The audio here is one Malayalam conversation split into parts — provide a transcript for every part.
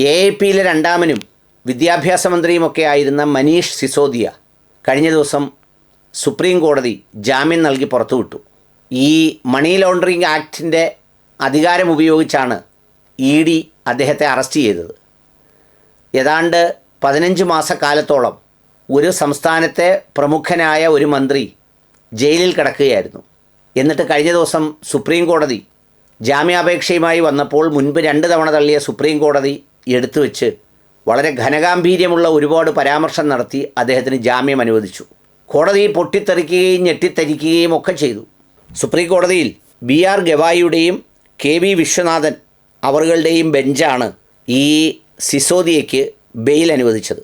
എ എ പിയിലെ രണ്ടാമനും വിദ്യാഭ്യാസ മന്ത്രിയുമൊക്കെ ആയിരുന്ന മനീഷ് സിസോദിയ കഴിഞ്ഞ ദിവസം സുപ്രീം കോടതി ജാമ്യം നൽകി പുറത്തുവിട്ടു. ഈ മണി ലോണ്ടറിങ് ആക്ടിന്റെ അധികാരം ഉപയോഗിച്ചാണ് ഇ ഡി അദ്ദേഹത്തെ അറസ്റ്റ് ചെയ്തത്. ഏതാണ്ട് പതിനഞ്ച് മാസക്കാലത്തോളം ഒരു സംസ്ഥാനത്തെ പ്രമുഖനായ ഒരു മന്ത്രി ജയിലിൽ കിടക്കുകയായിരുന്നു. എന്നിട്ട് കഴിഞ്ഞ ദിവസം സുപ്രീം കോടതി ജാമ്യാപേക്ഷയുമായി വന്നപ്പോൾ മുൻപ് രണ്ട് തവണ തള്ളിയ സുപ്രീം കോടതി എടുത്തു വെച്ച് വളരെ ഘനഗാംഭീര്യമുള്ള ഒരുപാട് പരാമർശം നടത്തി അദ്ദേഹത്തിന് ജാമ്യം അനുവദിച്ചു. കോടതി പൊട്ടിത്തെറിക്കുകയും ഞെട്ടിത്തരിക്കുകയും ഒക്കെ ചെയ്തു. സുപ്രീം കോടതിയിൽ ബി ആർ ഗവായിയുടെയും കെ വി വിശ്വനാഥൻ അവറുകളുടെയും ബെഞ്ചാണ് ഈ സിസോദിയയ്ക്ക് ബെയിൽ അനുവദിച്ചത്.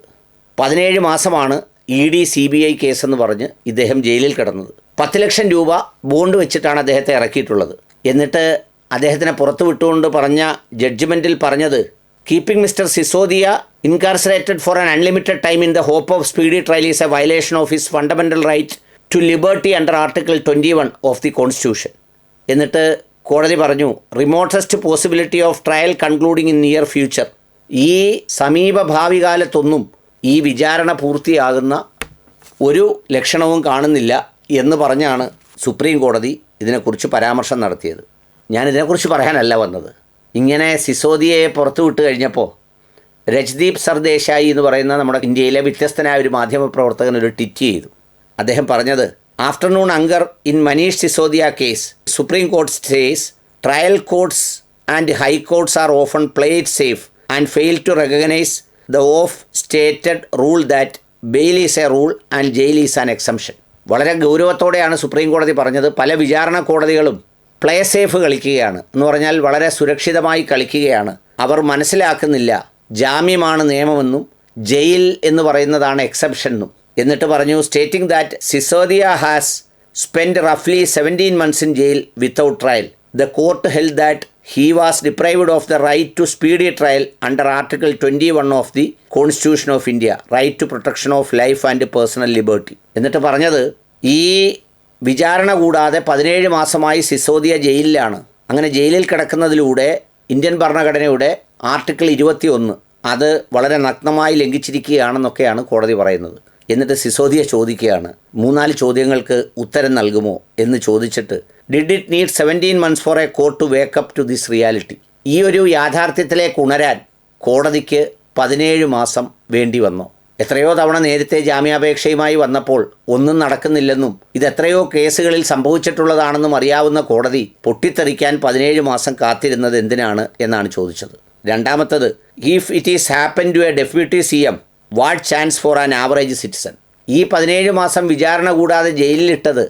പതിനേഴ് മാസമാണ് E D C B I കേസെന്ന് പറഞ്ഞ് ഇദ്ദേഹം ജയിലിൽ കിടന്നത്. പത്ത് ലക്ഷം രൂപ ബോണ്ട് വെച്ചിട്ടാണ് അദ്ദേഹത്തെ ഇറക്കിയിട്ടുള്ളത്. എന്നിട്ട് അദ്ദേഹത്തിനെ പുറത്തു വിട്ടുകൊണ്ട് പറഞ്ഞ ജഡ്ജ്മെന്റിൽ പറഞ്ഞത് keeping mister Sisodia incarcerated for an unlimited time in the hope of speedy trial is a violation of his fundamental right to liberty under article twenty one of the constitution എന്നിട്ട് കോടതി പറഞ്ഞു remotest possibility of trial concluding in near future ഈ സമീപ ഭാവി കാലത്തൊന്നും ഈ വിചാരണ പൂർത്തിയാകുന്ന ഒരു ലക്ഷണവും കാണുന്നില്ല എന്ന് പറഞ്ഞാണ് സുപ്രീം കോടതി ഇതിനെക്കുറിച്ച് പരാമർശം നടത്തിയത്. ഞാൻ ഇതിനെക്കുറിച്ച് പറയാനല്ല വന്നത്. ഇങ്ങനെ സിസോദിയയെ പുറത്തു വിട്ട് കഴിഞ്ഞപ്പോൾ രജ്ദീപ് സർദേശായി എന്ന് പറയുന്ന നമ്മുടെ ഇന്ത്യയിലെ വ്യത്യസ്തനായ ഒരു മാധ്യമപ്രവർത്തകൻ ഒരു ട്വിറ്റ് ചെയ്തു. അദ്ദേഹം പറഞ്ഞത് afternoon anchor in Manish Sisodia case supreme court states trial courts and high courts are often play it safe and fail to recognise the oft stated rule that bail is a rule and jail is an exception വളരെ ഗൗരവത്തോടെയാണ് സുപ്രീം കോടതി പറഞ്ഞത്. പല വിചാരണ കോടതികളും പ്ലേ സേഫ് കളിക്കുകയാണ്. എന്ന് പറഞ്ഞാൽ വളരെ സുരക്ഷിതമായി കളിക്കുകയാണ്. അവർ മനസ്സിലാക്കുന്നില്ല ജാമ്യമാണ് നിയമമെന്നും ജയിൽ എന്ന് പറയുന്നതാണ് എക്സെപ്ഷനും എന്നിട്ട് പറഞ്ഞു stating that Sisodia has spend റഫ്ലി seventeen months in jail without trial the court held that he was deprived of the right to speedy trial under article twenty one of the constitution of India right to protection of life and personal liberty എന്നിട്ട് പറഞ്ഞത് ഈ വിചാരണ കൂടാതെ പതിനേഴ് മാസമായി സിസോദിയ ജയിലിലാണ്. അങ്ങനെ ജയിലിൽ കിടക്കുന്നതിലൂടെ ഇന്ത്യൻ ഭരണഘടനയുടെ ആർട്ടിക്കിൾ ഇരുപത്തി ഒന്ന് അത് വളരെ നഗ്നമായി ലംഘിച്ചിരിക്കുകയാണെന്നൊക്കെയാണ് കോടതി പറയുന്നത്. എന്നിട്ട് സിസോദിയ ചോദിക്കുകയാണ് മൂന്നാൽ ചോദ്യങ്ങൾക്ക് ഉത്തരം നൽകുമോ എന്ന് ചോദിച്ചിട്ട് did it need seventeen months for a court to wake up to this reality ഈ ഒരു യാഥാർത്ഥ്യത്തിലേക്ക് ഉണരാൻ കോടതിക്ക് പതിനേഴ് മാസം വേണ്ടി വന്നു. എത്രയോ തവണ നേരത്തെ ജാമ്യാപേക്ഷയുമായി വന്നപ്പോൾ ഒന്നും നടക്കുന്നില്ലെന്നും ഇത് എത്രയോ കേസുകളിൽ സംഭവിച്ചിട്ടുള്ളതാണെന്നും അറിയാവുന്ന കോടതി പൊട്ടിത്തെറിക്കാൻ പതിനേഴ് മാസം കാത്തിരുന്നത് എന്തിനാണ് എന്നാണ് ചോദിച്ചത്. രണ്ടാമത്തത് if it is happen to a deputy C M what chance for an average citizen ഈ പതിനേഴ് മാസം വിചാരണ കൂടാതെ ജയിലിലിട്ടത്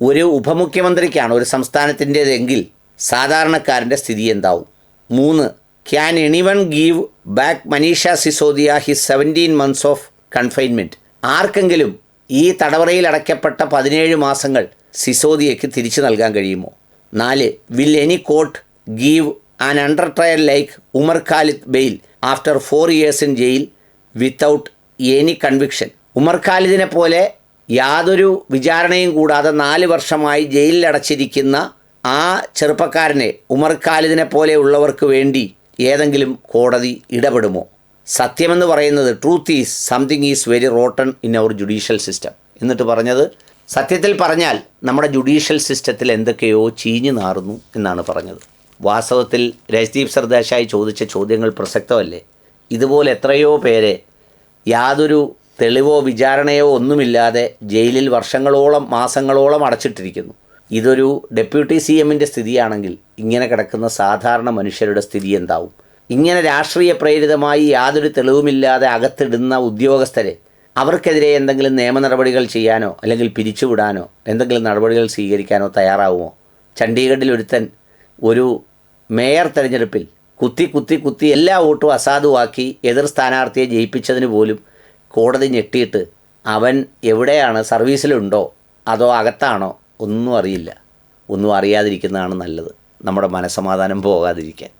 ഒരു ഉപമുഖ്യമന്ത്രിക്കാണ് ഒരു സംസ്ഥാനത്തിന്റെതെങ്കിൽ സാധാരണക്കാരന്റെ സ്ഥിതി എന്താവും? മൂന്ന് can anyone give back Manish Sisodia his seventeen months of confinement ആർക്കെങ്കിലും ഈ തടവറയിൽ അടയ്ക്കപ്പെട്ട പതിനേഴ് മാസങ്ങൾ സിസോദിയയ്ക്ക് തിരിച്ചു നൽകാൻ കഴിയുമോ? നാല് will any court give an under trial like Umar Khalid bail after four years in jail without any conviction Umar ഖാലിദിനെ പോലെ യാതൊരു വിചാരണയും കൂടാതെ നാല് വർഷമായി ജയിലിൽ അടച്ചിരിക്കുന്ന ആ ചെറുപ്പക്കാരനെ ഉമർ ഖാലിദിനെ പോലെയുള്ളവർക്ക് വേണ്ടി ഏതെങ്കിലും കോടതി ഇടപെടുമോ? സത്യമെന്ന് പറയുന്നത് truth is something is very rotten in our judicial system എന്നിട്ട് പറഞ്ഞത് സത്യത്തിൽ പറഞ്ഞാൽ നമ്മുടെ ജുഡീഷ്യൽ സിസ്റ്റത്തിൽ എന്തൊക്കെയോ ചീഞ്ഞു നാറുന്നു എന്നാണ് പറഞ്ഞത്. വാസ്തവത്തിൽ രജ്ദീപ് സർദേശായി ചോദിച്ച ചോദ്യങ്ങൾ പ്രസക്തമല്ലേ? ഇതുപോലെ എത്രയോ പേരെ യാതൊരു തെളിവോ വിചാരണയോ ഒന്നുമില്ലാതെ ജയിലിൽ വർഷങ്ങളോളം മാസങ്ങളോളം അടച്ചിട്ടിരിക്കുന്നു. ഇതൊരു ഡെപ്യൂട്ടി സി എമ്മിന്റെ സ്ഥിതിയാണെങ്കിൽ ഇങ്ങനെ കിടക്കുന്ന സാധാരണ മനുഷ്യരുടെ സ്ഥിതി എന്താവും? ഇങ്ങനെ രാഷ്ട്രീയ പ്രേരിതമായി യാതൊരു തെളിവുമില്ലാതെ അകത്തിടുന്ന ഉദ്യോഗസ്ഥരെ അവർക്കെതിരെ എന്തെങ്കിലും നിയമ നടപടികൾ ചെയ്യാനോ അല്ലെങ്കിൽ പിരിച്ചുവിടാനോ എന്തെങ്കിലും നടപടികൾ സ്വീകരിക്കാനോ തയ്യാറാവുമോ? ചണ്ഡീഗഡിൽ ഒരുത്തൻ ഒരു മേയർ തെരഞ്ഞെടുപ്പിൽ കുത്തി കുത്തി കുത്തി എല്ലാ വോട്ടും അസാധുവാക്കി എതിർ സ്ഥാനാർത്ഥിയെ ജയിപ്പിച്ചതിന് പോലും കോടതി ഞെട്ടിയിട്ട് അവൻ എവിടെയാണ്? സർവീസിലുണ്ടോ? അതോ അകത്താണോ? ഒന്നും അറിയില്ല. ഒന്നും അറിയാതിരിക്കുന്നതാണ് നല്ലത്. നമ്മുടെ മനസമാധാനം പോകാതിരിക്കാൻ.